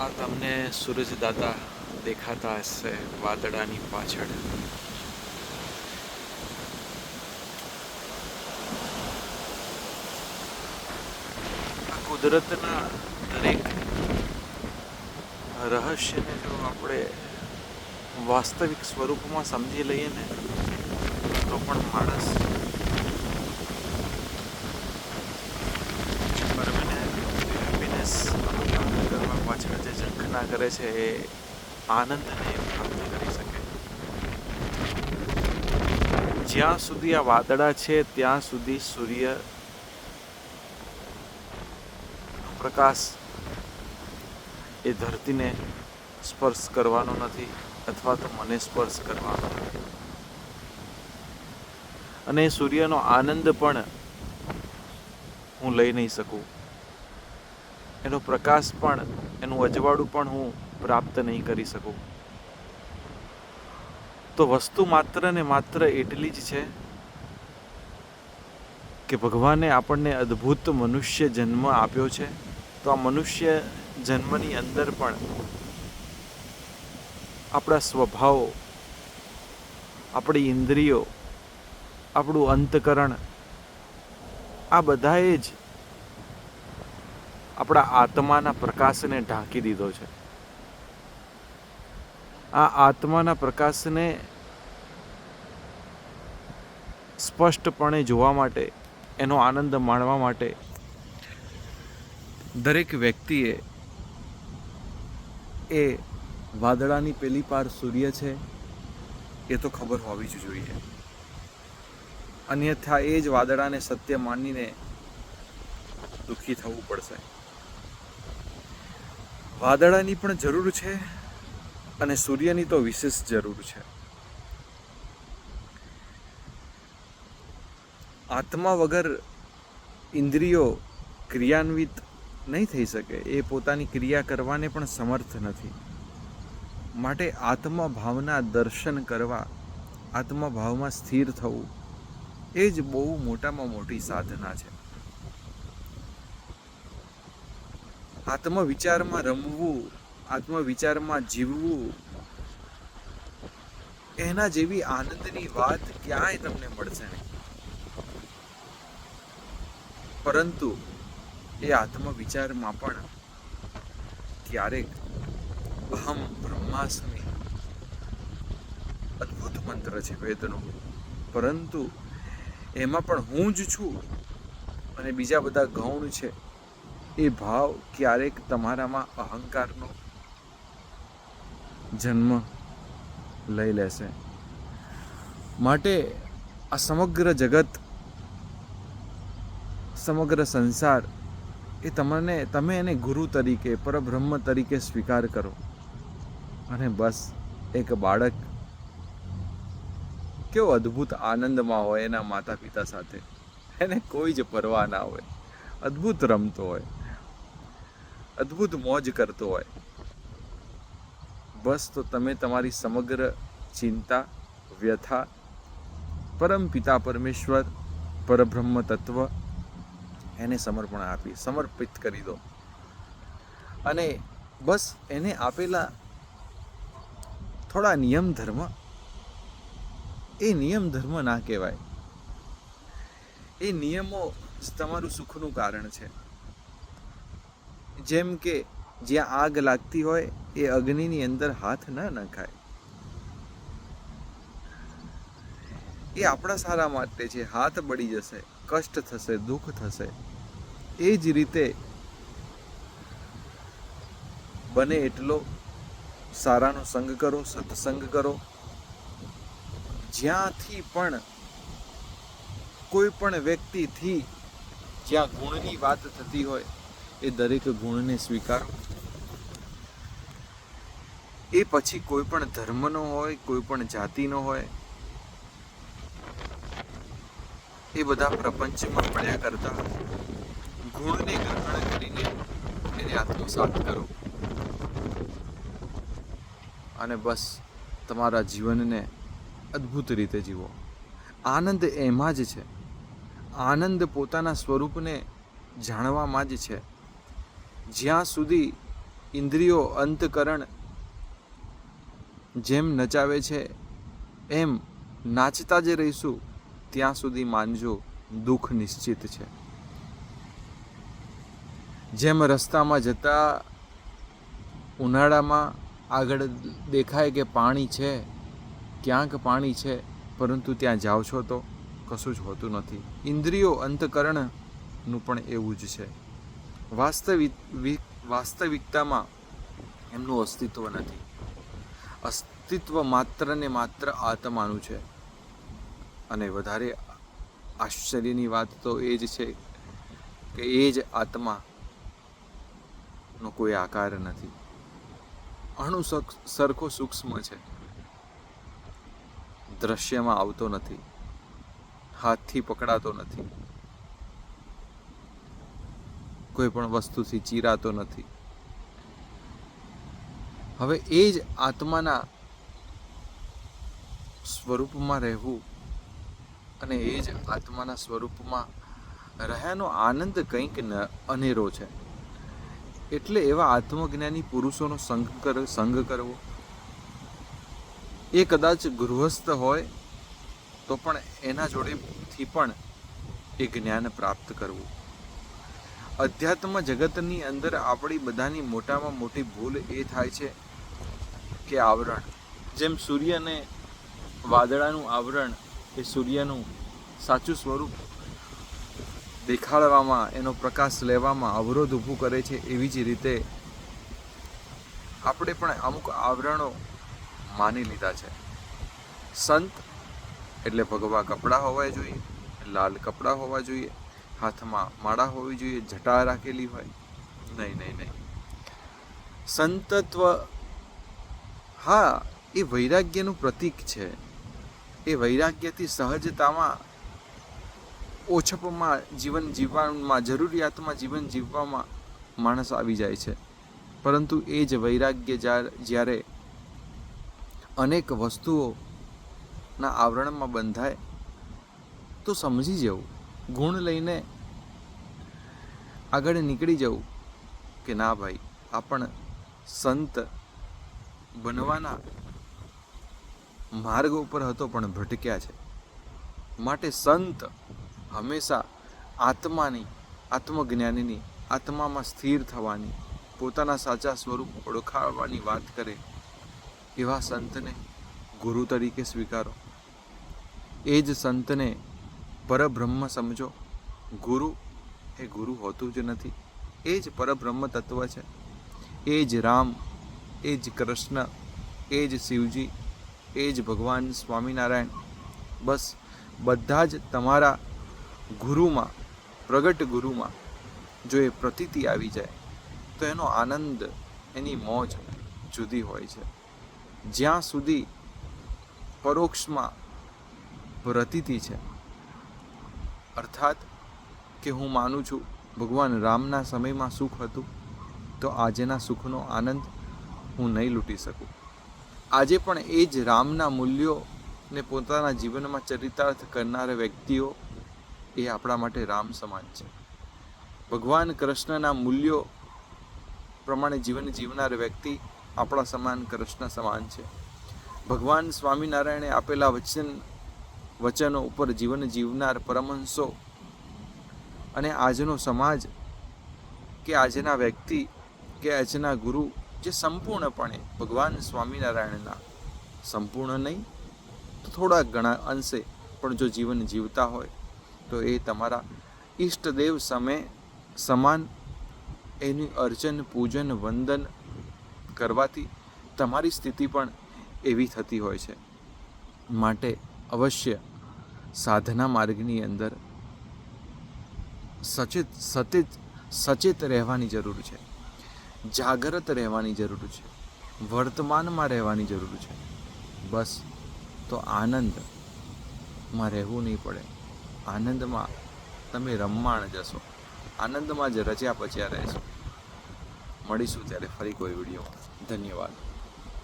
આ તમને સૂરજદાતા દેખાતા હશે વાદળાની પાછળ. કુદરતના દરેક રહસ્યને જો આપણે વાસ્તવિક સ્વરૂપમાં સમજી લઈએ ને, તો પણ માણસ હેપીનેસ કરવા ઝંખના કરે છે એ આનંદને પ્રાપ્ત કરી શકે. જ્યાં સુધી આ વાદળા છે, ત્યાં સુધી સૂર્ય પ્રકાશ એ ધરતીને સ્પર્શ કરવાનો નથી અથવા તો મને સ્પર્શ કરવાનો નથી. અને સૂર્યનો આનંદ પણ હું લઈ નહીં શકું. એનો પ્રકાશ પણ એનું અજવાળું પણ હું પ્રાપ્ત નહીં કરી શકું. તો વસ્તુ માત્ર ને માત્ર એટલી જ છે કે ભગવાને આપણને અદ્ભુત મનુષ્ય જન્મ આપ્યો છે. તો આ મનુષ્ય જન્મની અંદર પણ આપણા સ્વભાવો, આપણી ઇન્દ્રિયો, આપણું અંતકરણ, આ બધાએ જ આપણા આત્માના પ્રકાશને ઢાંકી દીધો છે. આ આત્માના પ્રકાશને સ્પષ્ટપણે જોવા માટે, એનો આનંદ માણવા માટે દરેક વ્યક્તિએ એ વાદળાની પેલી પાર સૂર્ય છે, એ તો ખબર હોવી જ જોઈએ. અન્યથા એ જ વાદળાને સત્ય માનીને દુઃખી થવું પડશે. વાદળાની પણ જરૂર છે અને સૂર્યની તો વિશેષ જરૂર છે. આત્મા વગર ઇન્દ્રિયો ક્રિયાન્વિત નહીં થઈ શકે, એ પોતાની ક્રિયા કરવાને પણ સમર્થ નથી. માટે આત્મા ભાવના દર્શન કરવા આત્મા ભાવમાં સ્થિર થવું, એ જ બહુ મોટામાં મોટી સાધના છે. આત્મવિચારમાં રમવું, આત્મવિચારમાં જીવવું, એના જેવી આનંદની વાત ક્યાંય તમને મળશે નહીં. પરંતુ એ આત્મવિચારમાં પણ ક્યારેક અહમ બ્રહ્માસ્મી અદ્ભુત મંત્ર છે વેદનો. પરંતુ એમાં પણ હું જ છું અને બીજા બધા ગૌણ છે. એ ભાવ ક્યારેક તમારામાં અહંકારનો જન્મ લઈ લેશે. માટે આ સમગ્ર જગત, સમગ્ર સંસાર એ તમને, તમે એને ગુરુ તરીકે, પરબ્રહ્મ તરીકે સ્વીકાર કરો. અને બસ, એક બાળક કેવો અદ્ભુત આનંદમાં હોય એના માતા પિતા સાથે. એને કોઈ જ પરવા ના હોય. અદ્ભુત રમતો હોય. અદ્ભુત મોજ કરતો હોય. બસ તો તમે તમારી સમગ્ર ચિંતા, વ્યથા, પરમ પિતા પરમેશ્વર, પરબ્રહ્મ તત્વ એને સમર્પણ આપી, સમર્પિત કરી દો. અને બસ એને આપેલા થોડા નિયમ ધર્મ, એ નિયમ ધર્મ ના કહેવાય. એ નિયમો તમારું સુખનું કારણ છે. જેમ કે જ્યાં આગ લાગતી હોય, એ અગ્નિની અંદર હાથ ન નખાય. એ આપણા સારા માટે છે. હાથ બળી જશે, કષ્ટ થશે, દુઃખ થશે. એ જ રીતે બને એટલો સારાનો સંગ કરો, સત્સંગ કરો. જ્યાંથી પણ કોઈ પણ વ્યક્તિથી જ્યાં ગુણની વાત થતી હોય એ દરેક ગુણને સ્વીકારો. એ પછી કોઈ પણ ધર્મનો હોય, કોઈ પણ જાતિનો હોય, એ બધા પ્રપંચમાં પડ્યા કરતા ગુણને ગ્રહણ કરીને એને આત્મસાત કરો. અને બસ તમારા જીવનને અદ્ભુત રીતે જીવો. આનંદ એમાં જ છે. આનંદ પોતાના સ્વરૂપને જાણવામાં જ છે. જ્યાં સુધી ઇન્દ્રિયો અંતકરણ જેમ નચાવે છે, એમ નાચતા જે રહીશું, ત્યાં સુધી માનજો દુઃખ નિશ્ચિત છે. જેમ રસ્તામાં જતા ઉનાળામાં આગળ દેખાય કે પાણી છે, ક્યાંક પાણી છે, પરંતુ ત્યાં જાઓ છો તો કશું જ હોતું નથી. ઇન્દ્રિયો અંતકરણનું પણ એવું જ છે. વાસ્તવિક વાસ્તવિકતામાં એમનું અસ્તિત્વ નથી. અસ્તિત્વ માત્ર ને માત્ર આત્માનું છે. અને વધારે આશ્ચર્યની વાત તો એ જ છે કે એ જ આત્માનો કોઈ આકાર નથી. અણુ સરખો સૂક્ષ્મ છે. દ્રશ્યમાં આવતો નથી. હાથથી પકડાતો નથી. કોઈ પણ વસ્તુથી ચીરાતો નથી. હવે એ જ આત્માના સ્વરૂપમાં રહેવું અને એ જ આત્માના સ્વરૂપમાં રહ્યાનો આનંદ કંઈક અનેરો છે. એટલે એવા આત્મજ્ઞાની પુરુષોનો સંગ કર, સંગ કરવો. એ કદાચ ગૃહસ્થ હોય તો પણ એના જોડેથી પણ એ જ્ઞાન પ્રાપ્ત કરવું. અધ્યાત્મ જગતની અંદર આપણી બધાની મોટામાં મોટી ભૂલ એ થાય છે કે આવરણ. જેમ સૂર્યને વાદળાનું આવરણ એ સૂર્યનું સાચું સ્વરૂપ દેખાડવામાં, એનો પ્રકાશ લેવામાં અવરોધ ઊભું કરે છે, એવી જ રીતે આપણે પણ અમુક આવરણો માની લીધા છે. સંત એટલે ભગવા કપડાં હોવા જોઈએ, લાલ કપડાં હોવા જોઈએ હાથમાં માળા હોવી જોઈએ, જટા રાખેલી હોય. નહીં નહીં નહીં. સંતત્વ, હા, એ વૈરાગ્યનું પ્રતીક છે. એ વૈરાગ્યથી સહજતામાં, ઓછપમાં, જીવન જીવવામાં, જરૂરિયાતમાં જીવન જીવવામાં માણસ આવી જાય છે. પરંતુ એ જ વૈરાગ્ય જ્યારે અનેક વસ્તુઓના આવરણમાં બંધાય, તો સમજી જવું. ગુણ લઈને આગળ નીકળી જવું કે ના ભાઈ, આ પણ સંત બનવાના માર્ગ ઉપર હતો પણ ભટક્યા છે. માટે સંત હંમેશા આત્માની, આત્મજ્ઞાનની, આત્મામાં સ્થિર થવાની, પોતાના સાચા સ્વરૂપ ઓળખાવવાની વાત કરે એવા સંતને ગુરુ તરીકે સ્વીકારો. એ જ સંતને પરબ્રહ્મ સમજો. ગુરુ એ ગુરુ હોતું જ નથી. એ જ પરબ્રહ્મ તત્વ છે. એ જ રામ, એ જ કૃષ્ણ, એ જ શિવજી, એ જ ભગવાન સ્વામિનારાયણ. બસ બધા જ તમારા ગુરુમાં, પ્રગટ ગુરુમાં જો એ પ્રતીતિ આવી જાય, તો એનો આનંદ, એની મોજ જુદી હોય છે. જ્યાં સુધી પરોક્ષમાં પ્રતીતિ છે અર્થાત કે હું માનું છું ભગવાન રામના સમયમાં સુખ હતું, તો આજેના સુખનો આનંદ હું નહીં લૂંટી શકું. આજે પણ એ જ રામના મૂલ્યોને પોતાના જીવનમાં ચરિતાર્થ કરનારા વ્યક્તિઓ એ આપણા માટે રામ સમાન છે. ભગવાન કૃષ્ણના મૂલ્યો પ્રમાણે જીવન જીવનાર વ્યક્તિ આપણા સમાન કૃષ્ણ સમાન છે. ભગવાન સ્વામિનારાયણે આપેલા વચન વચનો ઉપર જીવન જીવનાર પરમહંસો અને આજનો સમાજ કે આજના વ્યક્તિ કે આજના ગુરુ જે સંપૂર્ણપણે ભગવાન સ્વામિનારાયણના સંપૂર્ણ નહીં, તો થોડા ઘણા અંશે પણ જો જીવન જીવતા હોય, તો એ તમારા ઈષ્ટદેવ સામે સમાન એની અર્ચન, પૂજન, વંદન કરવાથી તમારી સ્થિતિ પણ એવી થતી હોય છે. માટે અવશ્ય સાધના માર્ગની અંદર સચેત સચેત સચેત રહેવાની જરૂર છે. જાગૃત રહેવાની જરૂર છે. વર્તમાનમાં રહેવાની જરૂર છે. બસ તો આનંદમાં રહેવું નહીં પડે. આનંદમાં તમે રમમાણ જશો. આનંદમાં જ રચ્યા પચ્યા રહેશો. મળીશું ત્યારે ફરી કોઈ વિડીયોમાં. ધન્યવાદ.